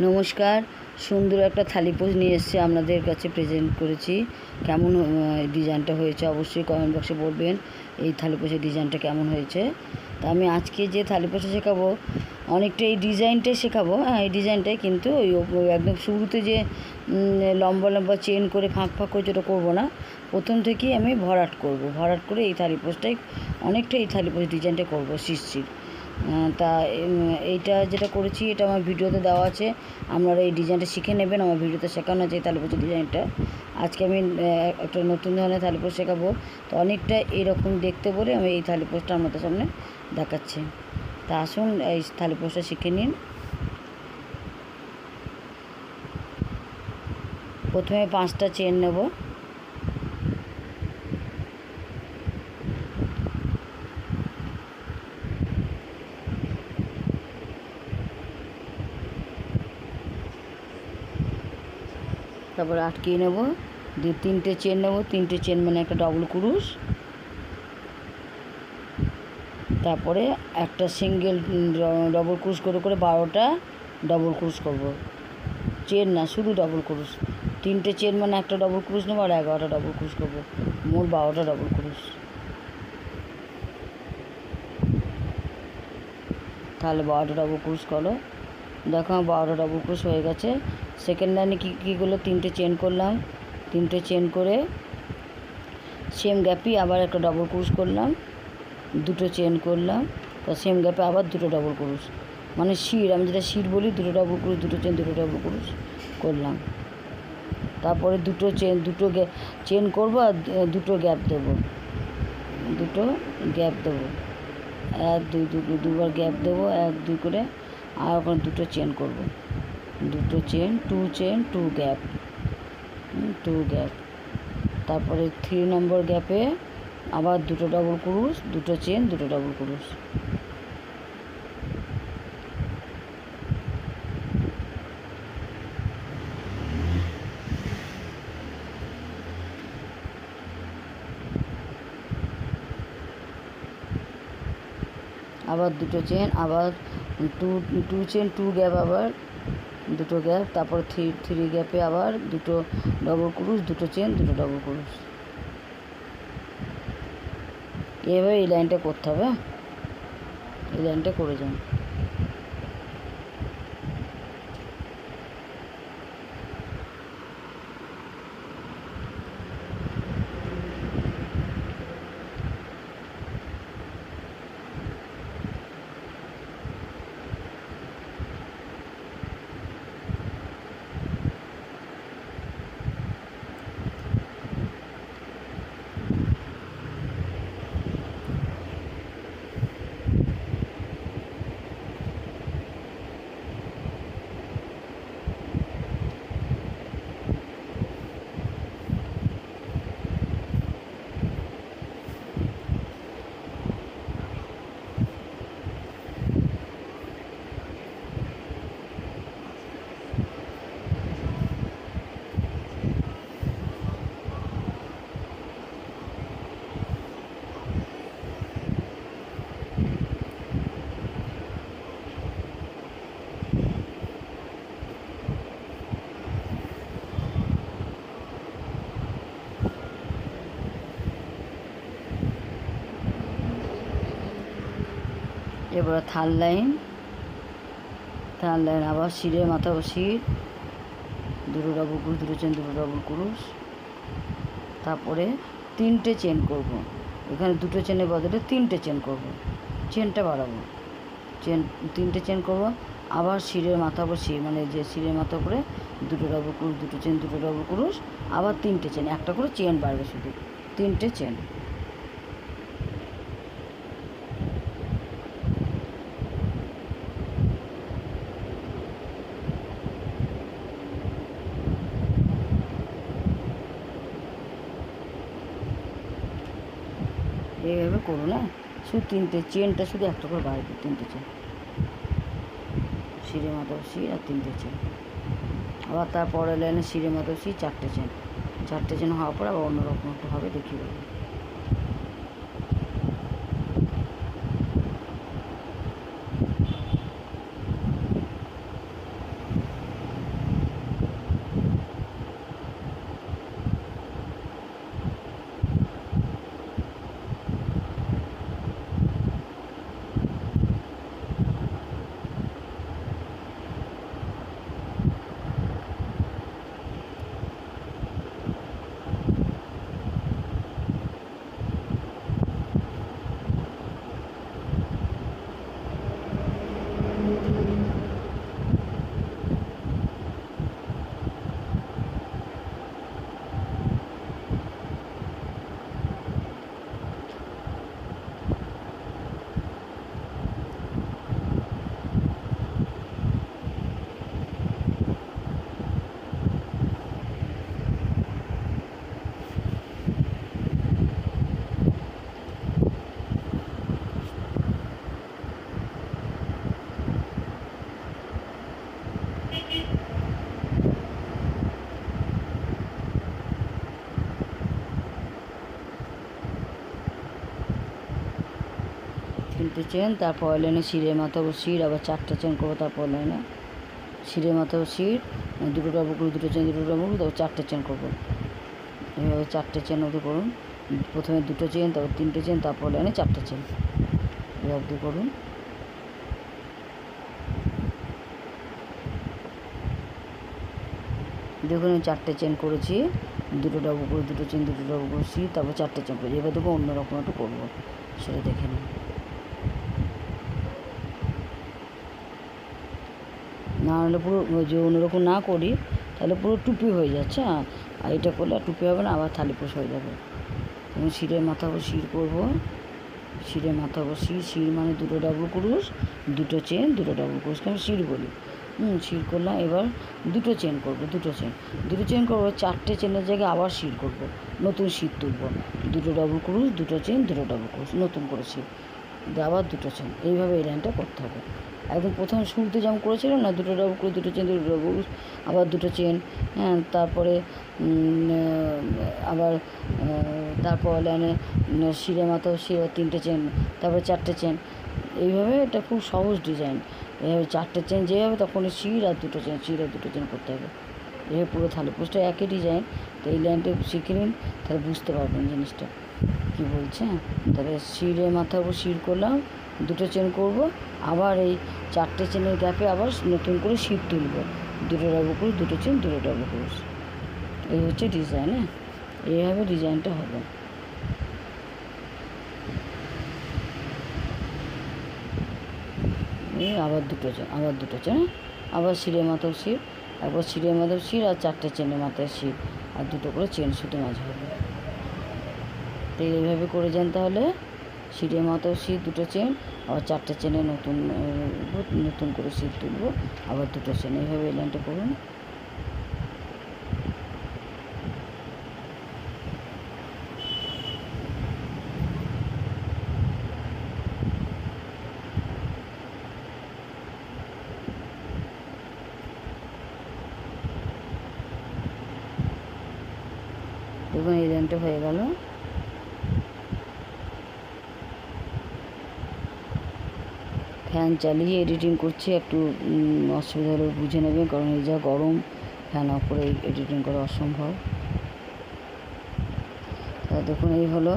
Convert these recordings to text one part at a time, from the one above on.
নমস্কার সুন্দর একটা থালিপোজ নিয়ে এসেছি আপনাদের কাছে প্রেজেন্ট করেছি। কেমন ডিজাইনটা হয়েছে অবশ্যই কমেন্ট বক্সে বলবেন এই থালিপোজের ডিজাইনটা কেমন হয়েছে। তা আমি আজকে যে থালিপোজটা শেখাবো অনেকটা এই ডিজাইনটাই শেখাবো হ্যাঁ এই ডিজাইনটাই কিন্তু ওই একদম শুরুতে যে লম্বা লম্বা চেন করে ফাঁক ফাঁক করে যেটা করব না প্রথম থেকেই আমি ভরাট করব ভরাট করে এই থালিপোজটাই অনেকটা এই থালিপোজ ডিজাইনটা করব শিরশির আহ, তা এইটা যেটা করেছি, এটা আমার ভিডিওতে দেওয়া আছে। আপনারা এই ডিজাইনটা শিখে নেবেন, আমার ভিডিওতে শেখানো আছে এই থালিপোজের ডিজাইনটা। আজকে আমি একটা নতুন ধরনের থালিপোজ শেখাবো। তো অনেকটা এরকম দেখতে বলে আমি এই থালিপোজটা আপনাদের সামনে দেখাচ্ছি। তা আসুন, এই থালিপোজটা শিখে নিন। প্রথমে পাঁচটা চেন নেব। তারপরে আটকিয়ে নেব। দিয়ে তিনটে চেন নেব। তিনটে চেন মানে একটা ডবল ক্রুশ। তারপরে একটা সিঙ্গেল ডবল ক্রুশ করে করে বারোটা ডবল ক্রুশ করব। চেন না, শুধু ডবল ক্রুশ। তিনটে চেন মানে একটা ডবল ক্রুশ নেব আর এগারোটা ডবল ক্রুশ করব। মোট বারোটা ডবল ক্রুশ। তাহলে বারোটা ডবল ক্রুশ করো। দেখো আমার বারোটা ডবল ক্রুশ হয়ে গেছে। সেকেন্ড লাইনে কী কী করল তিনটে চেন করলাম, তিনটে চেন করে সেম গ্যাপই আবার একটা ডবল ক্রুশ করলাম, দুটো চেন করলাম, তা সেম গ্যাপে আবার দুটো ডবল ক্রুশ মানে শির, আমি যেটা শির বলি, দুটো ডবল ক্রুশ দুটো চেন, দুটো ডবল ক্রুশ করলাম। তারপরে দুটো চেন দুটো চেন করব আর দুটো গ্যাপ দেবো। দুটো গ্যাপ দেবো। এক, দুই দুবার গ্যাপ দেবো, এক, দুই করে আর ওখানে দুটো চেন করব। দুটো chain two chain two gap two gap তারপরে থ্রি নম্বর গ্যাপে আবার দুটো ডবল ক্রুশ দুটো চেন দুটো ডবল ক্রুশ আবার দুটো চেন আবার two two chain two gap আবার। দুটো গ্যাপ, তারপর থ্রি থ্রি গ্যাপে আবার দুটো ডবল ক্রুশ দুটো চেন দুটো ডবল ক্রুশ এভাবে এই লাইনটা করতে হবে হ্যাঁ? এই লাইনটা করে যান এবারে থার্ড লাইন। থার্ড লাইন আবার শিরের মাথা শির দুটো ডবল ক্রুশ দুটো চেন দুটো ডবল তারপরে তিনটে চেন করব। এখানে দুটো চেনের বদলে তিনটে চেন করব। চেনটা বাড়াবো। চেন, তিনটে চেন করব। আবার শিরের মাথা উপর শির মানে যে শিরের মাথা করে দুটো ডবল ক্রুশ দুটো চেন দুটো ডবল ক্রুশ আবার তিনটে চেন, একটা করে চেন বাড়বে শুধু। তিনটে চেন। এইভাবে করো না। শুধু তিনটে চেনটা, শুধু একটা করে বাড়বে তিনটে চেন। মাথা শির আর তিনটে চেন। আবার তারপরে লাইনে মাথা শির চারটে চেন। চারটে চেন হওয়ার পর আবার অন্যরকম একটা হবে, দেখিয়ে দেবো। তিনটে চেন, তারপর লাইনে শিরের মাথা শির, আবার চারটে চেন করব, তারপর লাইনে শিরের মাথা ও শির দুটো ডাবল করে দুটো চেন, দুটো ডাবল তারপর চারটে চেন করব। এভাবে চারটে চেন অবধি করুন। প্রথমে দুটো চেন, তারপর তিনটে চেন, তারপর লাইনে চারটে চেন। এই অবধি করুন। দেখুন, আমি চারটে চেন করেছি। দুটো ডাবল করে দুটো চেন, দুটো ডাবল করেছি তারপর চারটে চেন করেছি। এবার দেখব অন্যরকম একটু করব। সেটা দেখে নিন। না হলে পুরো, যে অন্যরকম না করি, তাহলে পুরো টুপি হয়ে যাচ্ছে হ্যাঁ। আর এটা করলে আর টুপি হবে না, আবার থালি পোষ হয়ে যাবে। এবং শিরের মাথা উপর শির করব। শিরের মাথা উপর শির শির মানে দুটো ডাবল ক্রুশ দুটো চেন দুটো ডাবল ক্রুশকে আমি শির বলি। হুম, শির করলাম এবার দুটো চেন করব, দুটো চেন দুটো চেন করব চারটে চেনের জায়গায় আবার শির করব। নতুন শির তুলব। দুটো ডাবল ক্রুশ দুটো চেন দুটো ডাবল ক্রুশ নতুন করে শির। আবার দুটো চেন এইভাবে এই লাইনটা করতে হবে। একদম প্রথম শুরুতে যেমন করেছিলাম না, দুটো ডাবল করে, দুটো চেন দুটো ডাবল আবার দুটো চেন হ্যাঁ তারপরে আবার তারপর লাইনে শিরে মাথা, শিরে তিনটে চেন তারপরে চারটে চেন এইভাবে এটা খুব সহজ ডিজাইন এভাবে চারটে চেন যেভাবে, তখন শির আর দুটো চেন শির আর দুটো চেন করতে হবে। এভাবে পুরো থালি পোস্টটা একই ডিজাইন তো এই লাইনটা শিখে নিন, তাহলে বুঝতে পারবেন জিনিসটা। কী বলছে? তাহলে শিরে মাথার উপর শির করলাম দুটো চেন করব, আবার এই চারটে চেনের গ্যাপে আবার নতুন করে শিপ তুলব। দুটো ডাবল করে দুটো চেন, দুটো ডাবল করে এই হচ্ছে ডিজাইন হ্যাঁ? এইভাবে ডিজাইনটা হবে। আবার দুটো চেন, আবার দুটো চেন হ্যাঁ? আবার শিরে মাথাও শির একবার শিরে মাথাও শির আর চারটে চেনের মাথায় শির, আর দুটো করে চেন শুধু মাঝে হবে। তো এইভাবে করে যান তাহলে শিরে মতো শির দুটো চেন, আবার চারটে চেনে নতুন নতুন করে শির তুলবো। আবার দুটো চেন এইভাবে এই লাইনটা করুন। দেখুন, এই লাইনটা হয়ে গেল। ফ্যান চালিয়ে এডিটিং করছি, একটু অসুবিধা হলে বুঝে নেবেন কারণ এই যা গরম, ফ্যান করে এডিটিং করা অসম্ভব। দেখুন, এই হলো।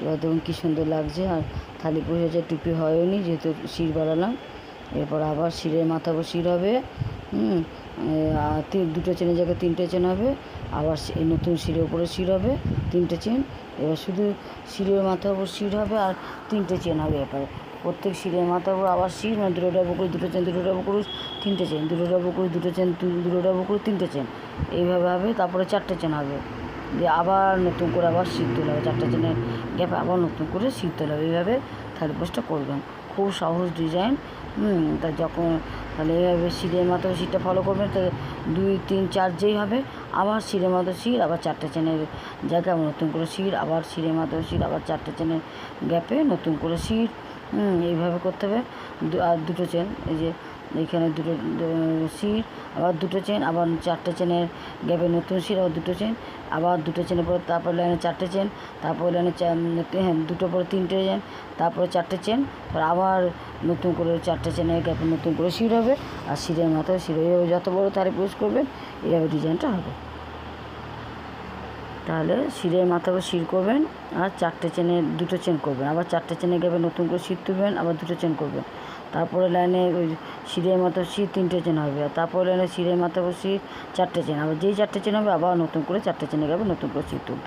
এবার দেখুন কী সুন্দর লাগছে। আর থালি পয়সা টুপি হয়নি যেহেতু শির বাড়ালাম এরপর আবার শিরের মাথা উপর শির হবে, হুম? দুটো চেনের জায়গায় তিনটে চেন হবে, আবার নতুন শিরের উপরে শির হবে, তিনটে চেন। এবার শুধু শিরের মাথার উপর শির হবে আর তিনটে চেন হবে এরপরে। প্রত্যেক শিরের মাথার উপর আবার শির মানে দুটো ডাবো করে, দুটো চেন, দুটো ডাবো করে, তিনটে চেন, দুটো ডাবো করে, দুটো চেন দুটো ডাবো করে, তিনটে চেন। এইভাবে হবে, তারপরে চারটে চেন হবে। দিয়ে আবার নতুন করে আবার শীত তোলা হবে। চারটে চেনের গ্যাপে আবার নতুন করে শীত তোলা হবে। এইভাবে থালি পোস্টটা করবেন। খুব সহজ ডিজাইন তা যখন তাহলে এইভাবে শিরের মাথা শিরটা ফলো করবেন তো দুই, তিন, চার যেই হবে, আবার শিরের মাথা শির আবার চারটে চেনের জায়গায় নতুন করে শির আবার শিরের মাথা শির আবার চারটে চেনের গ্যাপে নতুন করে শির এইভাবে করতে হবে। আর দুটো চেন এই যে এইখানে দুটো শির, আবার দুটো চেন আবার চারটে চেনের গ্যাপে নতুন শির, আবার দুটো চেন আবার দুটো চেনের পরে তারপর লাইনে চারটে চেন তারপর লাইনে হ্যাঁ দুটো পরে তিনটে চেন তারপরে চারটে চেন তারপর আবার নতুন করে চারটে চেনের গ্যাপে নতুন করে শির হবে, আর শিরের মাথায় শির, এইভাবে যত বড় তারে পুষ করবেন এইভাবে ডিজাইনটা হবে। তাহলে শিরের মাথা উপর শির করবেন, আর চারটে চেনে দুটো চেন করবেন। আবার চারটে চেনে গেবে নতুন করে শির তুলবেন, আবার দুটো চেন করবেন। তারপরে লাইনে ওই শিরের মাথা শির তিনটে চেন হবে, আর তারপরে লাইনে শিরের মাথা উপর শির চারটে চেন। আবার যেই চারটে চেন হবে, আবার নতুন করে চারটে চেনে গেবে নতুন করে শির তুলতে